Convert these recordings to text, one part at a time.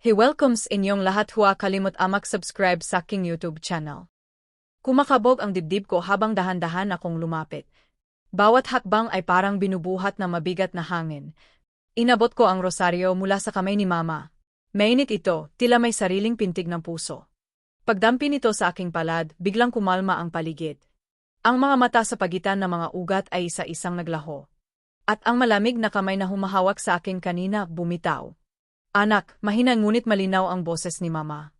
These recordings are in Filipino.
He welcomes inyong lahat huwa kalimot amak subscribe sa aking YouTube channel. Kumakabog ang dibdib ko habang dahan-dahan akong lumapit. Bawat hakbang ay parang binubuhat na mabigat na hangin. Inabot ko ang rosaryo mula sa kamay ni Mama. Mainit ito, tila may sariling pintig ng puso. Pagdampi nito sa aking palad, biglang kumalma ang paligid. Ang mga mata sa pagitan ng mga ugat ay isa-isang naglaho. At ang malamig na kamay na humahawak sa akin kanina bumitaw. Anak, mahina ngunit malinaw ang boses ni Mama.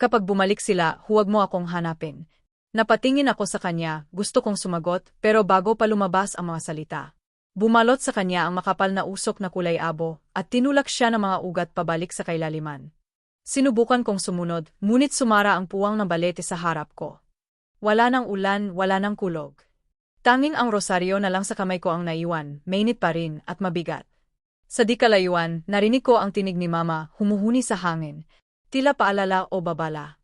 Kapag bumalik sila, huwag mo akong hanapin. Napatingin ako sa kanya, gusto kong sumagot, pero bago pa lumabas ang mga salita. Bumalot sa kanya ang makapal na usok na kulay abo, at tinulak siya ng mga ugat pabalik sa kailaliman. Sinubukan kong sumunod, ngunit sumara ang puwang ng balete sa harap ko. Wala nang ulan, wala nang kulog. Tanging ang rosaryo na lang sa kamay ko ang naiwan, mainit pa rin, at mabigat. Sa di kalayuan, narinig ko ang tinig ni Mama, humuhuni sa hangin. Tila paalala o babala.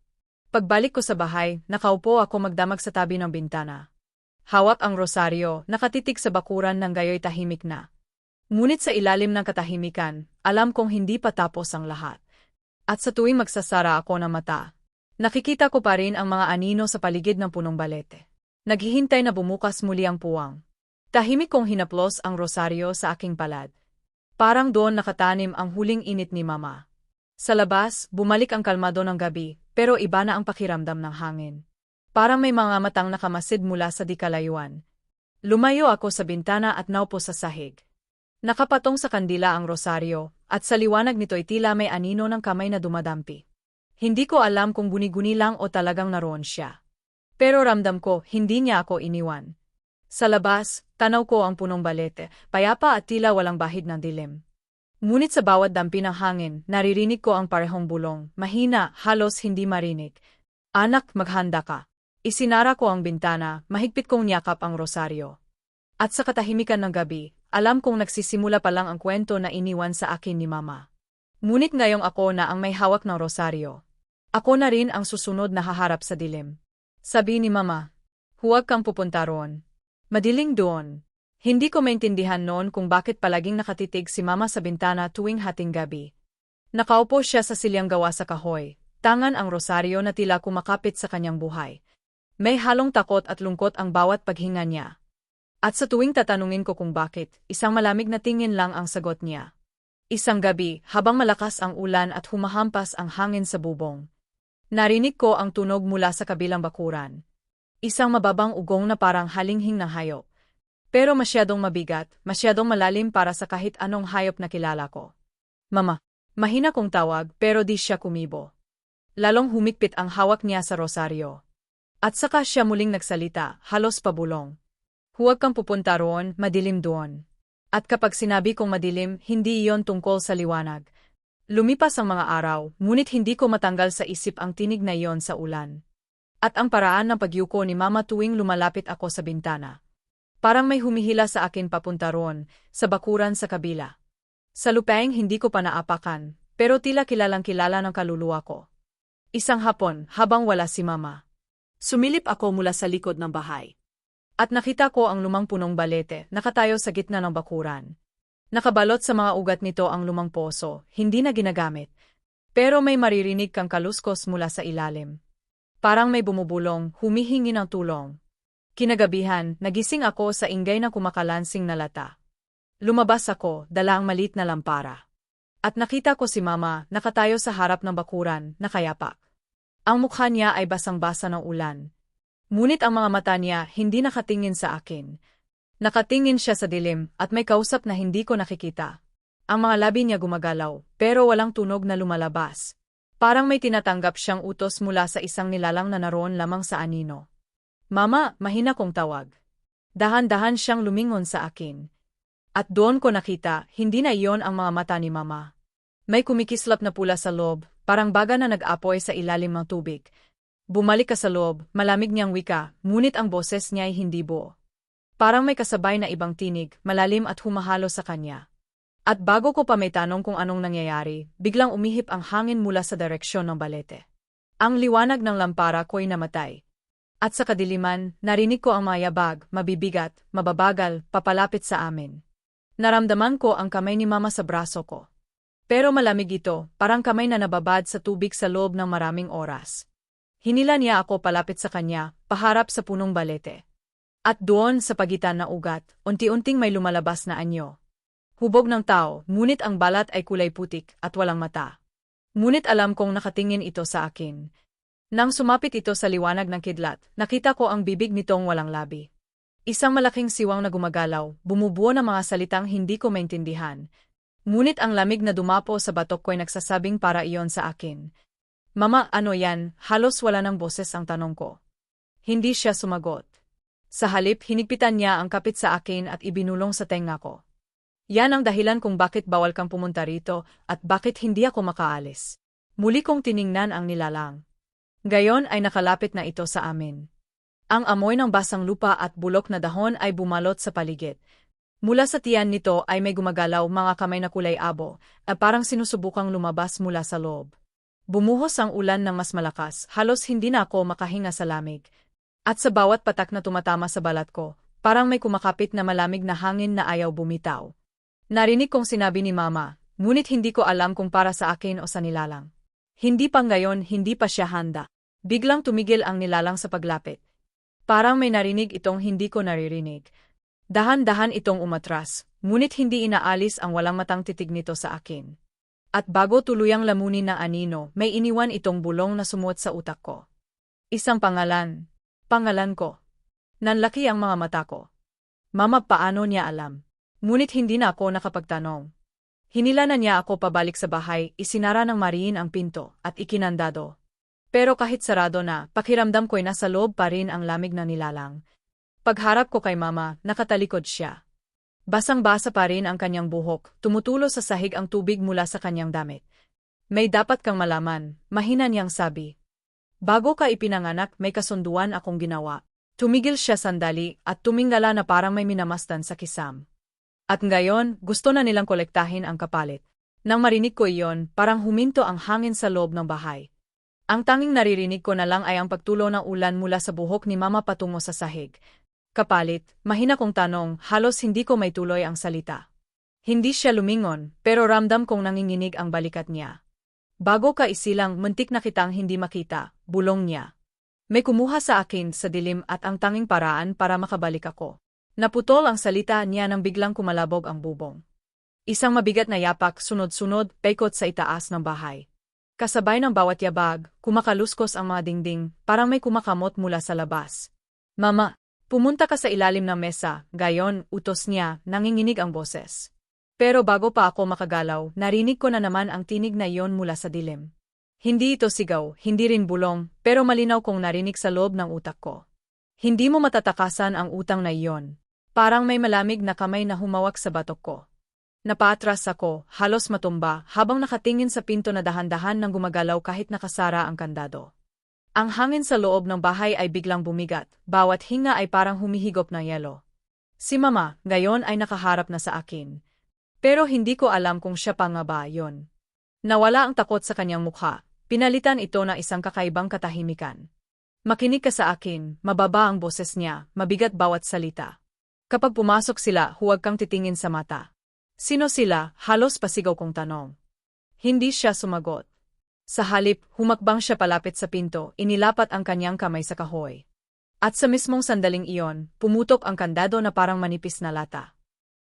Pagbalik ko sa bahay, nakaupo ako magdamag sa tabi ng bintana. Hawak ang rosaryo, nakatitig sa bakuran ng gayoy tahimik na. Ngunit sa ilalim ng katahimikan, alam kong hindi pa tapos ang lahat. At sa tuwing magsasara ako ng mata, nakikita ko pa rin ang mga anino sa paligid ng punong balete. Naghihintay na bumukas muli ang puwang. Tahimik kong hinaplos ang rosaryo sa aking palad. Parang doon nakatanim ang huling init ni Mama. Sa labas, bumalik ang kalmado ng gabi, pero iba na ang pakiramdam ng hangin. Parang may mga matang nakamasid mula sa dikalayuan. Lumayo ako sa bintana at naupo sa sahig. Nakapatong sa kandila ang rosaryo, at sa liwanag nito'y tila may anino ng kamay na dumadampi. Hindi ko alam kung guni-guni lang o talagang naroon siya. Pero ramdam ko, hindi niya ako iniwan. Sa labas, tanaw ko ang punong balete, payapa at tila walang bahid ng dilim. Ngunit sa bawat dampi ng hangin, naririnig ko ang parehong bulong, mahina, halos hindi marinig. Anak, maghanda ka. Isinara ko ang bintana, mahigpit kong niyakap ang rosaryo. At sa katahimikan ng gabi, alam kong nagsisimula pa lang ang kwento na iniwan sa akin ni Mama. Ngunit ngayong ako na ang may hawak ng rosaryo. Ako na rin ang susunod na haharap sa dilim. Sabi ni Mama, huwag kang pupunta roon. Madiling doon. Hindi ko maintindihan noon kung bakit palaging nakatitig si mama sa bintana tuwing hating gabi. Nakaupo siya sa silyang gawa sa kahoy, tangan ang rosaryo na tila kumakapit sa kanyang buhay. May halong takot at lungkot ang bawat paghinga niya. At sa tuwing tatanungin ko kung bakit, isang malamig na tingin lang ang sagot niya. Isang gabi, habang malakas ang ulan at humahampas ang hangin sa bubong. Narinig ko ang tunog mula sa kabilang bakuran. Isang mababang ugong na parang halinghing ng hayop. Pero masyadong mabigat, masyadong malalim para sa kahit anong hayop na kilala ko. Mama, mahina kong tawag pero di siya kumibo. Lalong humikpit ang hawak niya sa rosaryo. At saka siya muling nagsalita, halos pabulong. Huwag kang pupunta roon, madilim doon. At kapag sinabi kong madilim, hindi iyon tungkol sa liwanag. Lumipas ang mga araw, ngunit hindi ko matanggal sa isip ang tinig na iyon sa ulan. At ang paraan ng pagyuko ni Mama tuwing lumalapit ako sa bintana. Parang may humihila sa akin papunta roon, sa bakuran sa kabila. Sa lupaing hindi ko pa naapakan, pero tila kilalang kilala ng kaluluwa ko. Isang hapon, habang wala si Mama. Sumilip ako mula sa likod ng bahay. At nakita ko ang lumang punong balete, nakatayo sa gitna ng bakuran. Nakabalot sa mga ugat nito ang lumang poso, hindi na ginagamit. Pero may maririnig kang kaluskos mula sa ilalim. Parang may bumubulong, humihingi ng tulong. Kinagabihan, nagising ako sa ingay ng kumakalansing na lata. Lumabas ako, dala ang malit na lampara. At nakita ko si Mama, nakatayo sa harap ng bakuran, nakayapak. Ang mukha niya ay basang-basa ng ulan. Ngunit ang mga mata niya hindi nakatingin sa akin. Nakatingin siya sa dilim at may kausap na hindi ko nakikita. Ang mga labi niya gumagalaw, pero walang tunog na lumalabas. Parang may tinatanggap siyang utos mula sa isang nilalang na naroon lamang sa anino. Mama, mahina kong tawag. Dahan-dahan siyang lumingon sa akin. At doon ko nakita, hindi na iyon ang mga mata ni Mama. May kumikislap na pula sa loob, parang baga na nag-apoy sa ilalim ng tubig. Bumalik ka sa loob, malamig niyang wika, ngunit ang boses niya ay hindi buo. Parang may kasabay na ibang tinig, malalim at humahalo sa kanya. At bago ko pa may tanong kung anong nangyayari, biglang umihip ang hangin mula sa direksyon ng balete. Ang liwanag ng lampara ko'y namatay. At sa kadiliman, narinig ko ang mga yabag, mabibigat, mababagal, papalapit sa amin. Naramdaman ko ang kamay ni Mama sa braso ko. Pero malamig ito, parang kamay na nababad sa tubig sa loob ng maraming oras. Hinila niya ako palapit sa kanya, paharap sa punong balete. At doon sa pagitan na ugat, unti-unting may lumalabas na anyo. Hubog ng tao, ngunit ang balat ay kulay putik at walang mata. Ngunit alam kong nakatingin ito sa akin. Nang sumapit ito sa liwanag ng kidlat, nakita ko ang bibig nitong walang labi. Isang malaking siwang na gumagalaw, bumubuo ng mga salitang hindi ko maintindihan. Ngunit ang lamig na dumapo sa batok ko'y nagsasabing para iyon sa akin. Mama, ano yan? Halos wala ng boses ang tanong ko. Hindi siya sumagot. Sa halip, hinigpitan niya ang kapit sa akin at ibinulong sa tenga ko. Yan ang dahilan kung bakit bawal kang pumunta rito at bakit hindi ako makaalis. Muli kong tiningnan ang nilalang. Gayon ay nakalapit na ito sa amin. Ang amoy ng basang lupa at bulok na dahon ay bumalot sa paligid. Mula sa tiyan nito ay may gumagalaw mga kamay na kulay abo, at parang sinusubukang lumabas mula sa loob. Bumuhos ang ulan ng mas malakas, halos hindi na ako makahinga sa lamig. At sa bawat patak na tumatama sa balat ko, parang may kumakapit na malamig na hangin na ayaw bumitaw. Narinig kong sinabi ni Mama, ngunit hindi ko alam kung para sa akin o sa nilalang. Hindi pa ngayon, hindi pa siya handa. Biglang tumigil ang nilalang sa paglapit. Parang may narinig itong hindi ko naririnig. Dahan-dahan itong umatras, ngunit hindi inaalis ang walang matang titig nito sa akin. At bago tuluyang lamunin na anino, may iniwan itong bulong na sumuot sa utak ko. Isang pangalan. Pangalan ko. Nanlaki ang mga mata ko. Mama paano niya alam? Ngunit hindi na ako nakapagtanong. Hinila na niya ako pabalik sa bahay, isinara ng mariin ang pinto, at ikinandado. Pero kahit sarado na, pakiramdam ko'y nasa loob pa rin ang lamig na nilalang. Pagharap ko kay mama, nakatalikod siya. Basang-basa pa rin ang kanyang buhok, tumutulo sa sahig ang tubig mula sa kanyang damit. May dapat kang malaman, mahina niyang sabi. Bago ka ipinanganak may kasunduan akong ginawa. Tumigil siya sandali at tumingala na parang may minamastan sa kisam. At ngayon, gusto na nilang kolektahin ang kapalit. Nang marinig ko iyon, parang huminto ang hangin sa loob ng bahay. Ang tanging naririnig ko na lang ay ang pagtulo ng ulan mula sa buhok ni mama patungo sa sahig, Kapalit, mahina kong tanong, halos hindi ko may tuloy ang salita. Hindi siya lumingon, pero ramdam kong nanginginig ang balikat niya. Bago ka isilang, muntik na kitang hindi makita, bulong niya. May kumuha sa akin sa dilim at ang tanging paraan para makabalik ako. Naputol ang salita niya nang biglang kumalabog ang bubong. Isang mabigat na yapak sunod-sunod, pekot sa itaas ng bahay. Kasabay ng bawat yabag, kumakaluskos ang mga dingding, parang may kumakamot mula sa labas. Mama, Pumunta ka sa ilalim ng mesa, gayon, utos niya, nanginginig ang boses. Pero bago pa ako makagalaw, narinig ko na naman ang tinig na iyon mula sa dilim. Hindi ito sigaw, hindi rin bulong, pero malinaw kong narinig sa loob ng utak ko. Hindi mo matatakasan ang utang na iyon. Parang may malamig na kamay na humawak sa batok ko. Napatras ako, halos matumba, habang nakatingin sa pinto na dahan-dahan ng gumagalaw kahit nakasara ang kandado. Ang hangin sa loob ng bahay ay biglang bumigat, bawat hinga ay parang humihigop ng yelo. Si Mama, ngayon ay nakaharap na sa akin. Pero hindi ko alam kung siya pa nga ba yon. Nawala ang takot sa kanyang mukha, pinalitan ito na isang kakaibang katahimikan. Makinig ka sa akin, mababa ang boses niya, mabigat bawat salita. Kapag pumasok sila, huwag kang titingin sa mata. Sino sila? Halos pasigaw kong tanong. Hindi siya sumagot. Sa halip, humakbang siya palapit sa pinto, inilapat ang kanyang kamay sa kahoy. At sa mismong sandaling iyon, pumutok ang kandado na parang manipis na lata.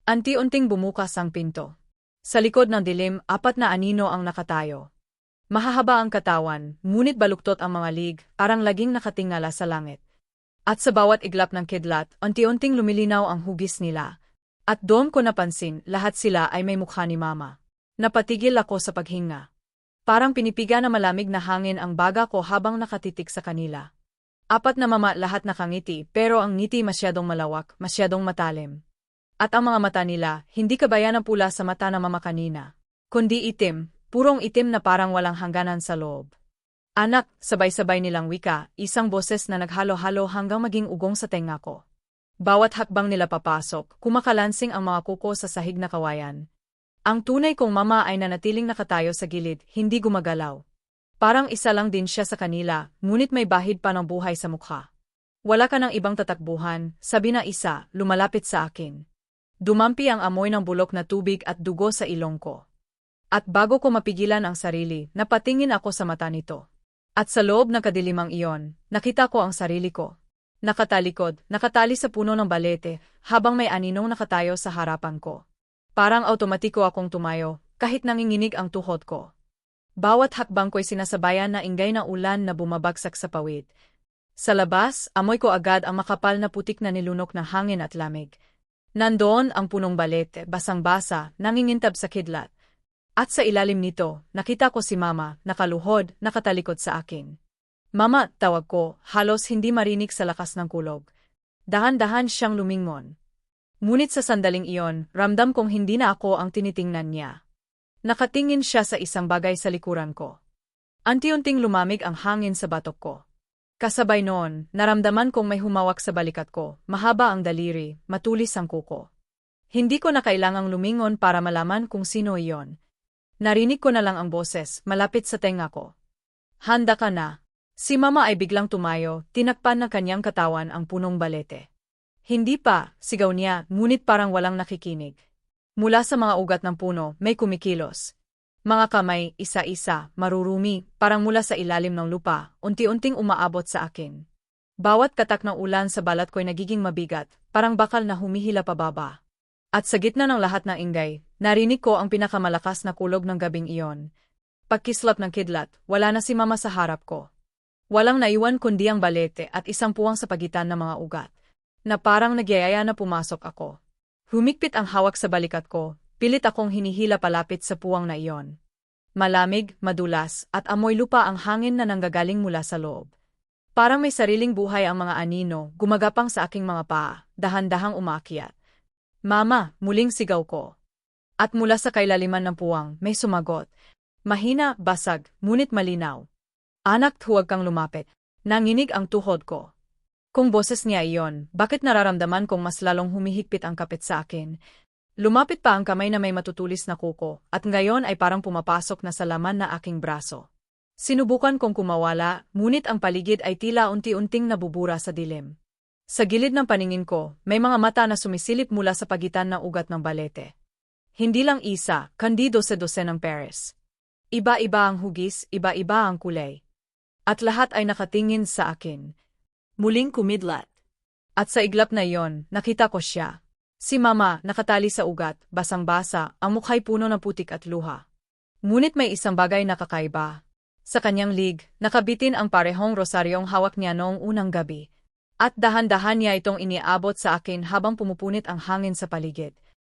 Anti-unting bumukas ang pinto. Sa likod ng dilim, apat na anino ang nakatayo. Mahahaba ang katawan, ngunit baluktot ang mga lig, parang laging nakatingala sa langit. At sa bawat iglap ng kidlat, unti-unting lumilinaw ang hugis nila. At doon ko napansin, lahat sila ay may mukha ni Mama. Napatigil ako sa paghinga. Parang pinipiga na malamig na hangin ang baga ko habang nakatitik sa kanila. Apat na mama lahat nakangiti pero ang ngiti masyadong malawak, masyadong matalim. At ang mga mata nila, hindi kabaya ng pula sa mata ng mama kanina. Kundi itim, purong itim na parang walang hangganan sa loob. Anak, sabay-sabay nilang wika, isang boses na naghalo-halo hanggang maging ugong sa tenga ko. Bawat hakbang nila papasok, kumakalansing ang mga kuko sa sahig na kawayan, ang tunay kong mama ay nanatiling nakatayo sa gilid, hindi gumagalaw. Parang isa lang din siya sa kanila, ngunit may bahid pa ng buhay sa mukha. Wala ka ng ibang tatakbuhan, sabi na isa, lumalapit sa akin. Dumampi ang amoy ng bulok na tubig at dugo sa ilong ko. At bago ko mapigilan ang sarili, napatingin ako sa mata nito. At sa loob ng kadilimang iyon, nakita ko ang sarili ko. Nakatalikod, nakatali sa puno ng balete, habang may aninong nakatayo sa harapan ko. Parang automatiko akong tumayo, kahit nanginginig ang tuhod ko. Bawat hakbang ko'y sinasabayan na ingay na ulan na bumabagsak sa pawid. Sa labas, amoy ko agad ang makapal na putik na nilunok ng hangin at lamig. Nandoon ang punong balete, basang-basa, nangingintab sa kidlat. At sa ilalim nito, nakita ko si Mama, nakaluhod, nakatalikod sa akin. Mama, tawag ko, halos hindi marinig sa lakas ng kulog. Dahan-dahan siyang lumingon. Ngunit sa sandaling iyon, ramdam kong hindi na ako ang tinitingnan niya. Nakatingin siya sa isang bagay sa likuran ko. Anti-unting lumamig ang hangin sa batok ko. Kasabay noon, naramdaman kong may humawak sa balikat ko, mahaba ang daliri, matulis ang kuko. Hindi ko na kailangang lumingon para malaman kung sino iyon. Narinig ko na lang ang boses, malapit sa tenga ko. Handa ka na. Si mama ay biglang tumayo, tinakpan ng kanyang katawan ang punong balete. Hindi pa, sigaw niya, ngunit parang walang nakikinig. Mula sa mga ugat ng puno, may kumikilos. Mga kamay, isa-isa, marurumi, parang mula sa ilalim ng lupa, unti-unting umaabot sa akin. Bawat katak ng ulan sa balat ko'y nagiging mabigat, parang bakal na humihila pababa. At sa gitna ng lahat ng ingay, narinig ko ang pinakamalakas na kulog ng gabing iyon. Pagkislap ng kidlat, wala na si mama sa harap ko. Walang naiwan kundi ang balete at isang puwang sa pagitan ng mga ugat. Na parang nagyayaya na pumasok ako. Humikpit ang hawak sa balikat ko, pilit akong hinihila palapit sa puwang na iyon. Malamig, madulas, at amoy lupa ang hangin na nanggagaling mula sa loob. Parang may sariling buhay ang mga anino, gumagapang sa aking mga paa, dahan-dahang umakyat. Mama, muling sigaw ko. At mula sa kailaliman ng puwang, may sumagot. Mahina, basag, ngunit malinaw. Anak, huwag kang lumapit. Nanginig ang tuhod ko. Kung boses niya iyon, bakit nararamdaman kong mas lalong humihigpit ang kapit sa akin? Lumapit pa ang kamay na may matutulis na kuko, at ngayon ay parang pumapasok na sa laman na aking braso. Sinubukan kong kumawala, ngunit ang paligid ay tila unti-unting nabubura sa dilim. Sa gilid ng paningin ko, may mga mata na sumisilip mula sa pagitan ng ugat ng balete. Hindi lang isa, kandi dose-dose ng Paris. Iba-iba ang hugis, iba-iba ang kulay. At lahat ay nakatingin sa akin. Muling kumidlat. At sa iglap na iyon, nakita ko siya. Si Mama, nakatali sa ugat, basang-basa, ang mukha'y puno ng putik at luha. Ngunit may isang bagay na kakaiba. Sa kanyang lig, nakabitin ang parehong rosaryong hawak niya noong unang gabi. At dahan-dahan niya itong iniabot sa akin habang pumupunit ang hangin sa paligid.